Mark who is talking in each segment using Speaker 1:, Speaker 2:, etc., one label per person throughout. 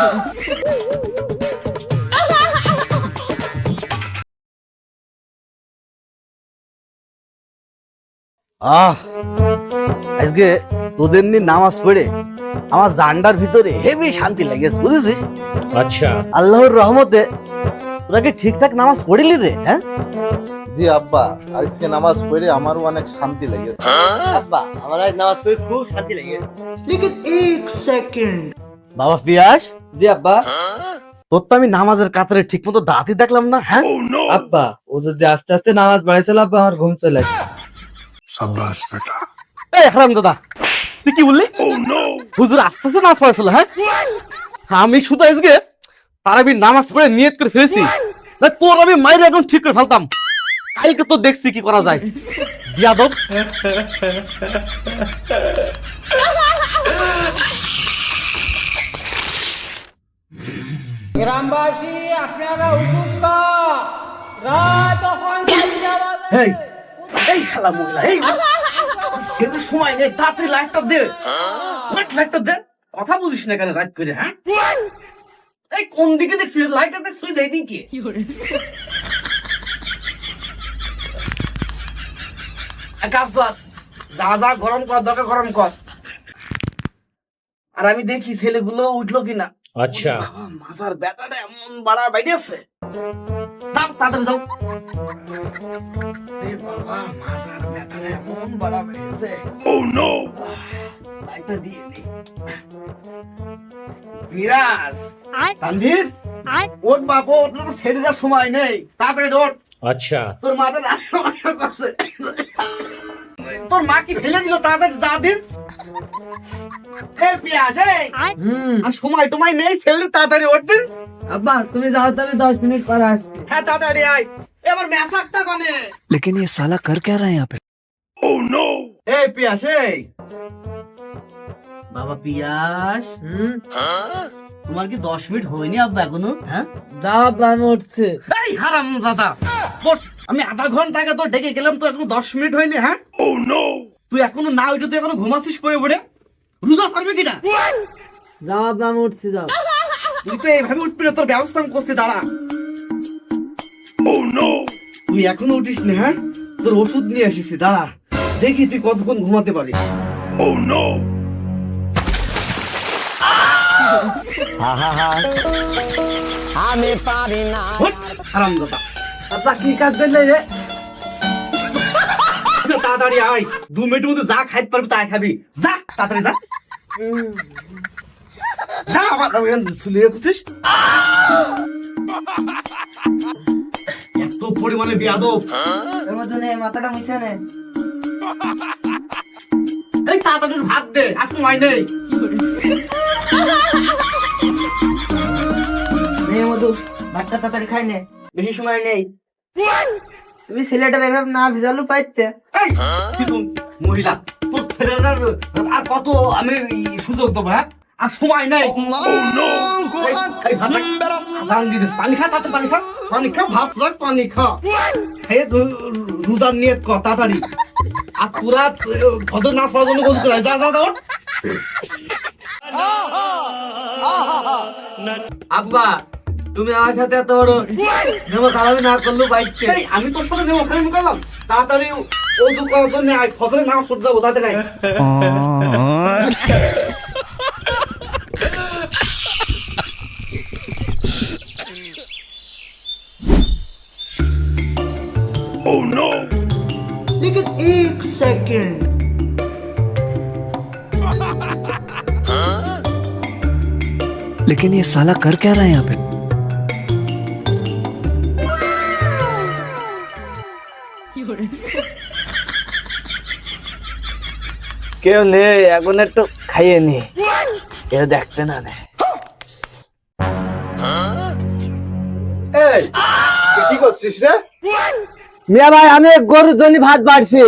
Speaker 1: আহ আজকে তোদের নিয়ে নামাজ পড়ে আমার জান্ডার ভিতরে হেভি শান্তি লেগেছে বুঝেছিস
Speaker 2: আচ্ছা
Speaker 1: আল্লাহর রহমতে তোরা কি ঠিকঠাক নামাজ পড়িলি রে হ্যাঁ
Speaker 3: জি আব্বা আজকে নামাজ পড়ে আমারও অনেক শান্তি লেগেছে
Speaker 4: আব্বা আমার আজ নামাজ পড়ে খুব শান্তি লেগেছে লেকিন এক সেকেন্ড
Speaker 1: বাবা পিয়াস
Speaker 4: জি আব্বা।
Speaker 1: তোর তো আমি নামাজের কাতারে ঠিক মতো দাঁতই দেখলাম না হ্যাঁ?
Speaker 4: আব্বা ও যদি আস্তে আস্তে নামাজ বাড়ি চলে আব্বা আমার ঘুম চলে।
Speaker 1: এই হারাম দাদা তুই কি বললি? হুজুর আস্তে আস্তে নামাজ পড়েছিল হ্যাঁ? আমি শুধু আজকে তারাবি নামাজ পড়ে নিয়ত করে ফেলেছি। না তোর আমি মায়ের এখন ঠিক করে ফেলতাম। কালকে তো দেখছি কি করা যায়। বিয়াদব।
Speaker 5: গ্রামবাসী, আপনারা রাত তখন
Speaker 1: এই এই শালা মহিলা, এই সেটা সময় নেই, তাড়াতাড়ি লাইটটা দে। লাইট লাইটটা দে? কথা বুঝিস না কেন রাত করে হ্যাঁ? এই কোন দিকে দেখছিস? লাইটটা দে শুয়ে যাই কর, যা যা গরম কর দরকার গরম কর। আর আমি দেখি ছেলেগুলো উঠল কিনা।
Speaker 2: আচ্ছা
Speaker 1: বাবা মাজার ব্যাটাটা এমন বাড়া বাইরেছে তাম তাড়াতাড়ি যাও রে বাবা মাজার ব্যাটাটা এমন বাড়া বাইরেছে ও নো লাইটটা দিয়ে নে মিরাজ তানভীর ওট বাপ ওট তো ছেড়ে যাওয়ার সময় নেই তাড়াতাড়ি ওট
Speaker 2: আচ্ছা
Speaker 1: তোর মাথা তোর মা কি ফেলে দিল তাড়াতাড়ি যা দিন এ পিয়াস এই
Speaker 4: হুম
Speaker 1: আর সময় টময় নেই ছেলে তাড়াতাড়ি ওঠ দিন
Speaker 4: আব্বা তুমি যাও তাহলে দশ মিনিট পরে আসছি
Speaker 1: হ্যাঁ তাড়াতাড়ি আয় এবার মেসাকটা কনে
Speaker 6: लेकिन ये साला कर क्या रहा है यहाँ पे
Speaker 1: এই পিয়াস এই বাবা পিয়াস
Speaker 4: হুম
Speaker 1: তোমার কি দশ মিনিট হয়নি আব্বা এখনো হ্যাঁ
Speaker 4: যাও আব্বা আমি উঠছি
Speaker 1: এই হারাম দাদা বস আমি আধা ঘন্টা আগে তো ডেকে গেলাম তো এখনো দশ মিনিট হয়নি হ্যাঁ তুই এখনো না ওইটা তুই এখনো ঘুমাচ্ছিস পড়ে পড়ে রোজা করবে কিনা?
Speaker 4: যাও উঠছি যাও
Speaker 1: তুই তো এইভাবে উঠবি না তোর ব্যবস্থা আমি করছি দাঁড়া। তুই এখনও উঠিস না হ্যাঁ? তোর ওষুধ নিয়ে আসিস দাঁড়া। দেখি তুই কতক্ষণ ঘুমাতে পারিস।
Speaker 6: আমি পারি না।
Speaker 1: হারাম দাদা।
Speaker 4: কি কাজ করলে রে?
Speaker 1: তাড়াতাড়ি আয়। দু মিনিটের মধ্যে যা খাইতে পারবি তাই খাবি। যা তাড়াতাড়ি যা। যা আমার শুলিয়ে খুঁজছিস এত পরিমাণে বিয়াদব
Speaker 4: এর মধ্যে নে মাথাটা মুছে নে
Speaker 1: এই তাড়াতাড়ি ভাত দে আর সময় নেই
Speaker 4: নে মধু ভাতটা তাড়াতাড়ি খাই নে বেশি সময় নেই তুমি ছেলেটার এভাবে না ভিজালু পাইতে
Speaker 1: এই, কি তুমি মহিলা আর কত আমি সুযোগ দেবো হ্যাঁ? আর সময় নেই। পানি খা তাতে পানি খা। পানি খা ভাত রাখ পানি খা। দু- রোজার নিয়ে কর তাড়াতাড়ি। আর তোরা ভদ্র নাচ পড়ার জন্য গোসল করে। যা যা যা
Speaker 4: আব্বা তুমি আমার সাথে এত বড় নেমো খারাপি না করলেও বাইকতে
Speaker 1: এই, আমি তোর সাথে নেবো ওখানে মুখালাম তাড়াতাড়ি ওজু করার জন্য আয় ফজরের নামাজ পড়তে যাবো তাড়াতাড়ি আয়।
Speaker 6: लेकिन ये साला कर क्या रहा है यहाँ पे
Speaker 4: কেউ নেই এখন একটু খাইয়ে নি। কেউ দেখতে না নে
Speaker 3: কি করছিস রে?
Speaker 4: মিয়া ভাই আমি গরুর জন্য ভাত বাড়ছি।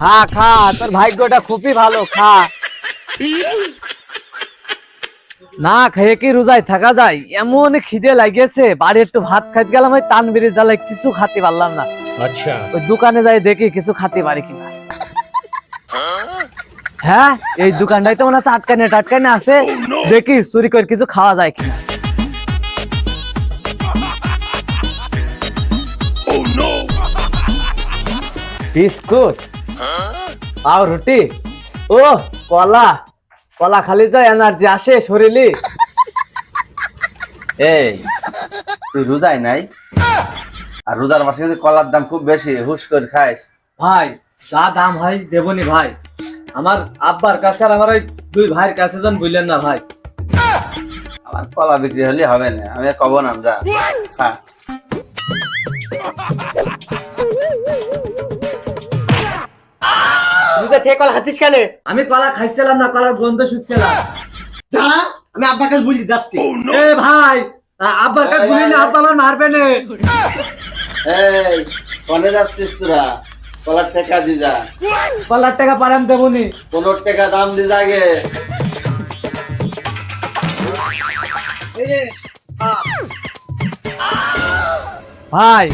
Speaker 4: খা খা তোর ভাগ্যটা খুবই ভালো খা। না খেয়ে কি রোজায় থাকা যায়? এমন খিদে লাগিয়েছে বাড়ি একটু ভাত খাইতে গেলাম ওই তান বেড়ে জ্বালায় কিছু খাতে পারলাম না।
Speaker 2: আচ্ছা।
Speaker 4: ওই দোকানে যাই দেখি কিছু খাতে পারি কিনা। হ্যাঁ এই দোকানটাই তো মনে হচ্ছে আটকানে টাটকানে আছে। দেখি চুরি করে কিছু খাওয়া যায় কিনা। বিস্কুট পাউরুটি ও কলা। কলা খালি যা এনার্জি আসে শরীরে।
Speaker 3: এই তুই রোজাই নাই? আর রোজার মাসে যদি কলার দাম খুব বেশি হুশ করে খাইস।
Speaker 4: ভাই যা দাম হয় দেবনি ভাই। আমার আব্বার কাছে আর আমার ওই দুই ভাইয়ের কাছে যেন বুঝলেন না ভাই।
Speaker 3: আমার কলা বিক্রি হলে হবে না আমি কব না যা। খা।
Speaker 7: থেকে কল খাচ্ছিস কেন?
Speaker 4: আমি কলা খাইছিলাম না কলার গন্ধ শুকছিলাম
Speaker 7: আমি আব্বার কাছে বুঝি যাচ্ছি।
Speaker 4: এ ভাই আব্বার কাছে বুঝলি না আব্বা আমার মারবে না।
Speaker 3: এই কনে যাচ্ছিস তোরা? কলার টাকা দি যা।
Speaker 4: কলার টাকা পারাম দেবনি
Speaker 3: পনেরো টাকা দাম দি যাগে
Speaker 4: ভাই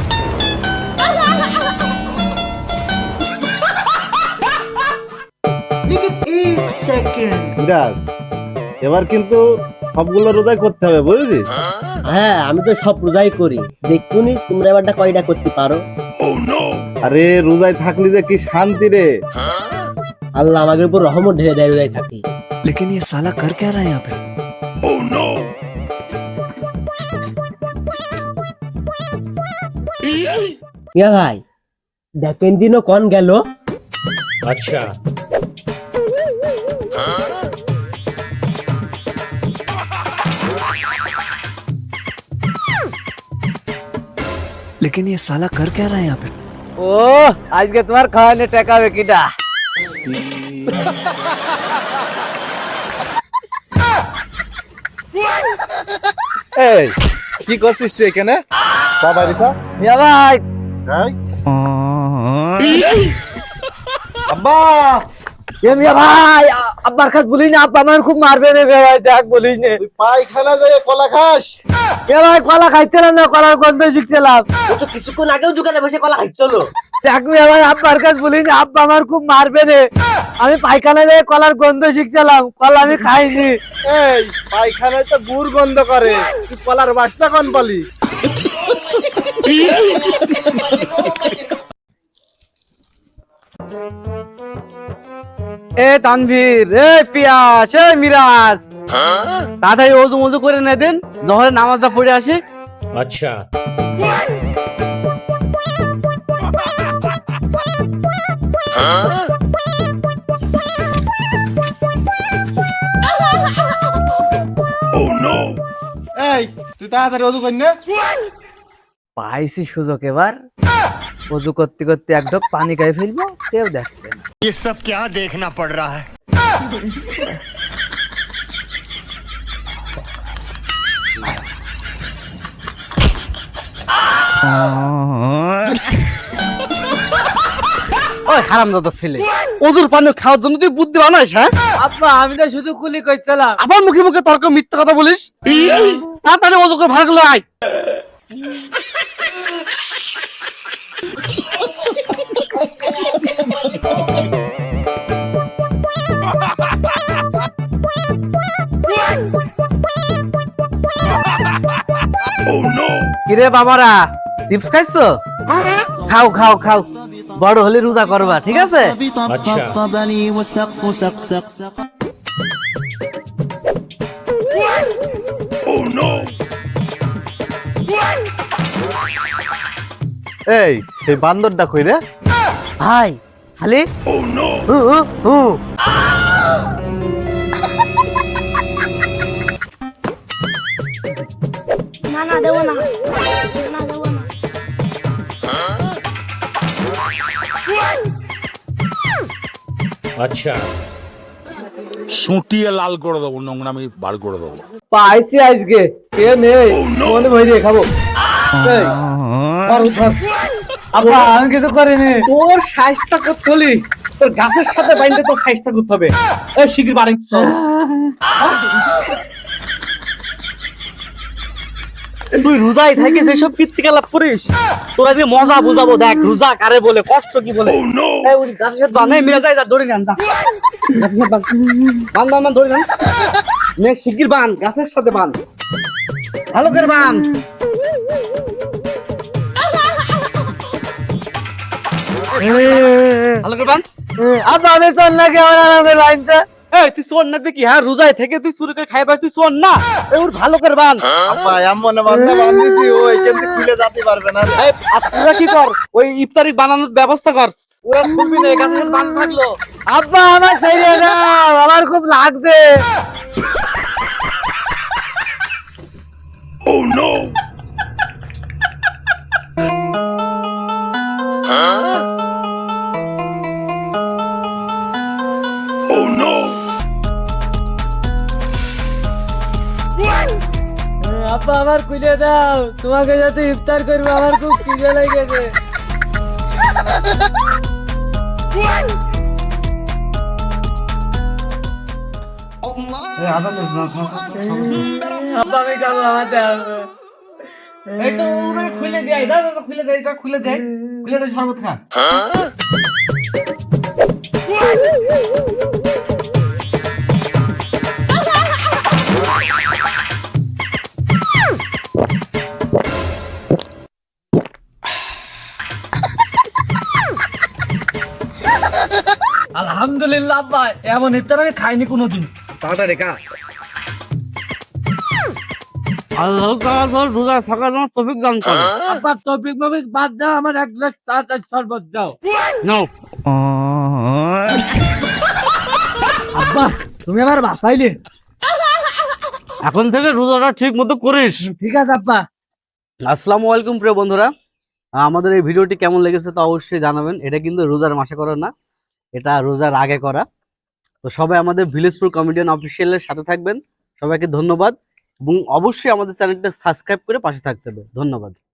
Speaker 3: মিরাজ এবার কিন্তু সবগুলো রোজাই করতে হবে বুঝলি
Speaker 7: হ্যাঁ আমি তো সব রোজাই করি দেখুনি তোমরা এবারটা কয়টা করতে পারো
Speaker 3: আরে রোজায় থাকলি যে কি শান্তি রে
Speaker 7: আল্লাহ আমাদের উপর রহমত ঢেলে দেয় রোজাই থাকি
Speaker 6: लेकिन ये साला कर क्या रहा है यहाँ पे
Speaker 7: ইয়া ভাই দেখেন দিনও কন গেল
Speaker 6: लेकिन ये साला कर क्या रहा है यहाँ पे
Speaker 4: ও আজকে তোমার খাওয়ালে টাকা হবে কিটা
Speaker 3: এই কি করছিস তুই এখানে বাবা রিতা
Speaker 4: মিয়া ভাই
Speaker 3: আব্বা
Speaker 4: এ মিয়া ভাই আব্বার কাছে বলি না আব্বা আমার খুব মারবে রে ভাই দেখ বলিস না।
Speaker 3: পায়খানা যায় কলা খাস?
Speaker 4: এ ভাই কলা না কলার গন্ধ শিখছিলাম।
Speaker 7: ও তো কিছুক্ষণ আগেও দোকানে বসে কলা খাইছিল
Speaker 4: দেখ ভাই আব্বার বলি না আব্বা আমার খুব মারবে রে। আমি পায়খানা দিয়ে কলার গন্ধ শিখছিলাম কলা আমি খাইনি।
Speaker 3: এই পায়খানায় তো গুড় গন্ধ করে। তুই কলার বাসটা কোন পালি?
Speaker 4: এ তানভীর এ পিয়াস এ মিরাজ। তাড়াতাড়ি ওজু মজু করে নে দেন জহরের নামাজটা পড়ে আসি।
Speaker 1: এই তুই তাড়াতাড়ি অজু কর না।
Speaker 4: পাইছি সুযোগ এবার। ওজু করতে করতে এক ঢোক পানি খাই ফেলব কেউ দেখবে।
Speaker 8: ये सब क्या देखना पड़ रहा है
Speaker 1: ওই হারাম দাদা ছেলে অজুর পানি খাওয়ার জন্য তুই বুদ্ধি বানাইস হ্যাঁ
Speaker 4: আব্বা আমি তো শুধু কুলি করছিলাম
Speaker 1: আবার মুখে মুখে তর্ক মিথ্যা কথা বলিস তাড়াতাড়ি অজু করে ভাগ আয় কিরে বাবারা চিপস খাইছো? খাও খাও খাও। বড় হলে রোজা করবা ঠিক আছে?
Speaker 3: এই সেই বান্দরটা কই রে?
Speaker 1: ভাই খালি? হু, হু, হু।
Speaker 9: না
Speaker 8: সুটিয়ে লাল করে দেবো নোংরামি বার করে দেবো।
Speaker 4: পাইছি আজকে। কে নেই মনে ভয় দিয়ে খাব। আব্বা আমি কিছু করিনি।
Speaker 1: তোর সাইজটা করতে হলি তোর গাছের সাথে বাইন্দে তোর সাইজটা করতে হবে। এই শিগগির বাড়ি চল।
Speaker 4: তুই রোজাই থাকিস এইসব কীর্তিকলাপ করিস? তোরা যে মজা বুঝাবো দেখ রোজা কারে বলে কষ্ট কি বলে? এই উনি গাছের সাথে বান এই মিরা যাই যা দড়ি নেন বান বান বান বান দড়ি নেন। নে শিগগির বান গাছের সাথে বান ভালো করে বান ভালো করে বান আব্বা আমি চল না কেমন আমাদের লাইনটা এই তুই চোর না দেখি হ্যাঁ রোজাই থেকে তুই চুরি করে খাইবা তুই চোর না। ওর ভালো করে বান
Speaker 3: আব্বা এমন বান্ধা বান্ধিছি ওই কেমনি খুলে যেতে পারবে না
Speaker 4: এই আপনারা কি কর? ওই ইফতারি বানানোর ব্যবস্থা কর। ওরা খুবই নেই কাছে বান থাকল। আব্বা আমার ছেড়ে দাও আমার খুব লাগবে আব্বা আমার খুলে দাও। তোমাকে যাতে ইফতার করব আমার খুব খিদে লেগেছে। আমি খাব আমার
Speaker 10: খুলে দেয় দাদা খুলে দেয় খুলে দেয়। খুলে দেয় শরবত খা।
Speaker 4: আলহামদুলিল্লাহ আব্বা। এমন ইফতার আমি খাইনি কোনোদিন।
Speaker 10: তাড়াতাড়ি খা।
Speaker 4: আল্লাহ তাআলা রোজা থাকার জন্য তৌফিক দান করে। আব্বা তৌফিক মফিক বাদ দাও আমার এক গ্লাস তাড়াতাড়ি শরবত দাও। নাও। আব্বা তুমি আমার বাঁচাইলে।
Speaker 10: এখন থেকে রোজাটা ঠিক মতো করিস।
Speaker 4: ঠিক আছে আব্বা।
Speaker 1: আসসালামু আলাইকুম প্রিয় বন্ধুরা। আমাদের এই ভিডিওটি কেমন লেগেছে তা অবশ্যই জানাবেন। এটা কিন্তু রোজার মাসে করা না। এটা রোজার আগে করা। তো সবাই আমাদের ভিলেজপুর কমেডিয়ান অফিসিয়ালের সাথে থাকবেন। সবাইকে ধন্যবাদ এবং অবশ্যই আমাদের চ্যানেলটা সাবস্ক্রাইব করে পাশে থাকতে হবে। ধন্যবাদ।